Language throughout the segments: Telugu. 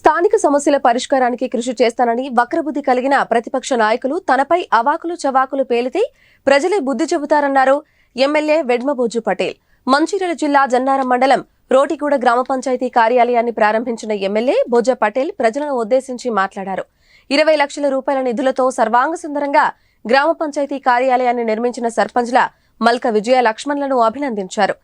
స్థానిక సమస్యల పరిష్కారానికి కృషి చేస్తానని వక్రబుద్ధి కలిగిన ప్రతిపక్ష నాయకులు తనపై అవాకులు చవాకులు పేలితే ప్రజలే బుద్ధి చెబుతారన్నారు ఎమ్మెల్యే వెడ్మబోజు పటేల్. మంచిర్యాల జిల్లా జన్నారం మండలం రోటిగూడ గ్రామ పంచాయతీ కార్యాలయాన్ని ప్రారంభించిన ఎమ్మెల్యే బోజ పటేల్ ప్రజలను ఉద్దేశించి మాట్లాడారు. ఇరవై లక్షల రూపాయల నిధులతో సర్వాంగ సుందరంగా గ్రామ పంచాయతీ కార్యాలయాన్ని నిర్మించిన సర్పంచ్ల మల్క విజయ లక్ష్మణ్లను అభినందించారు.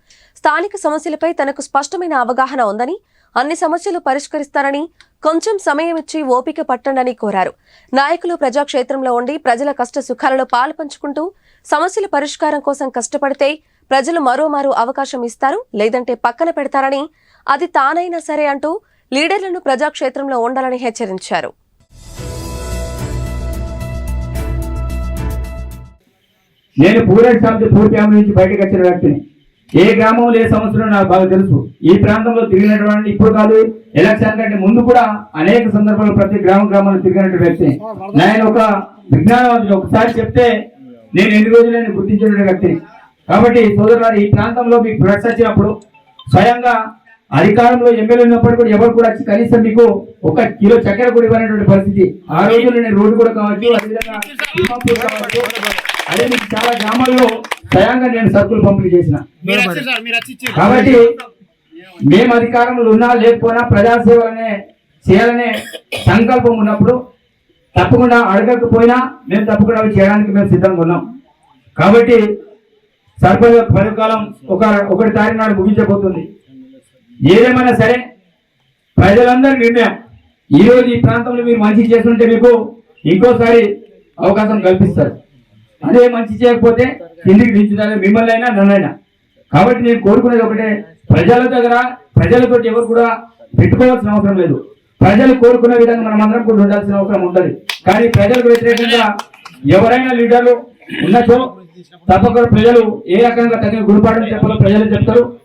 స్థానిక సమస్యలపై తనకు స్పష్టమైన అవగాహన ఉందని అన్ని సమస్యలు పరిష్కరిస్తారని కొంచెం సమయం ఇచ్చి ఓపిక పట్టండని కోరారు. నాయకులు ప్రజాక్షేత్రంలో ఉండి ప్రజల కష్ట సుఖాలలో పాలు పంచుకుంటూ సమస్యల పరిష్కారం కోసం కష్టపడితే ప్రజలు మరోమారు అవకాశం ఇస్తారు లేదంటే పక్కన పెడతారని అది తానైనా సరే అంటూ లీడర్లను ప్రజాక్షేత్రంలో ఉండాలని హెచ్చరించారు. నేను పూరెడ్ సాబ్ది పూర్ ఫ్యామిలీ నుంచి బయటకు వచ్చిన వ్యక్తిని ఏ గ్రామంలో ఏ సమస్యలు నాకు బాగా తెలుసు. ఈ ప్రాంతంలో తిరిగినటువంటి ఇప్పుడు కాదు ఎలక్షన్ కంటే ముందు కూడా అనేక సందర్భాల్లో ప్రతి గ్రామ గ్రామంలో తిరిగినటువంటి వ్యక్తి. నేను ఒక విజ్ఞానవాదిని ఒకసారి చెప్తే నేను ఎన్ని రోజులైనా గుర్తించిన వ్యక్తి. కాబట్టి సోదరులారు ఈ ప్రాంతంలో మీకు ప్రశ్న వచ్చినప్పుడు స్వయంగా అధికారంలో ఎమ్మెల్యే ఉన్నప్పుడు కూడా ఎవరు కూడా వచ్చి కనీసం మీకు ఒక కిలో చక్కెర కూడా ఇవ్వనటువంటి పరిస్థితి. ఆ రోజుల్లో నేను రోడ్డు కూడా కావచ్చు అదే మీకు చాలా గ్రామాల్లో స్వయంగా నేను సరుకులు పంపిణీ చేసిన. కాబట్టి మేము అధికారంలో ఉన్నా లేకపోయినా ప్రజాసేవలనే చేయాలనే సంకల్పం ఉన్నప్పుడు తప్పకుండా అడగకపోయినా మేము తప్పకుండా చేయడానికి మేము సిద్ధంగా ఉన్నాం. కాబట్టి సర్పంచ్ పదకాలం ఒక ఒకటి తారీఖు నాడు ముగించబోతుంది. ఏదేమైనా సరే ప్రజలందరి నిర్ణయం ఈ రోజు ఈ ప్రాంతంలో మీరు మంచి చేస్తుంటే మీకు ఇంకోసారి అవకాశం కల్పిస్తారు. అదే మంచి చేయకపోతే కిందికి దించుతారు. మిమ్మల్ని అయినా నన్నైనా కాబట్టి నేను కోరుకునేది ఒకటే ప్రజల దగ్గర ప్రజలతో ఎవరు కూడా పెట్టుకోవాల్సిన అవసరం లేదు. ప్రజలు కోరుకునే విధంగా మనం అందరం కూడా ఉండాల్సిన అవసరం ఉంటుంది. కానీ ప్రజలకు వ్యతిరేకంగా ఎవరైనా లీడర్లు ఉన్నచో తప్పకుండా ప్రజలు ఏ రకంగా తగిన గురిపాఠం చెప్పాలో ప్రజలు చెప్తారు.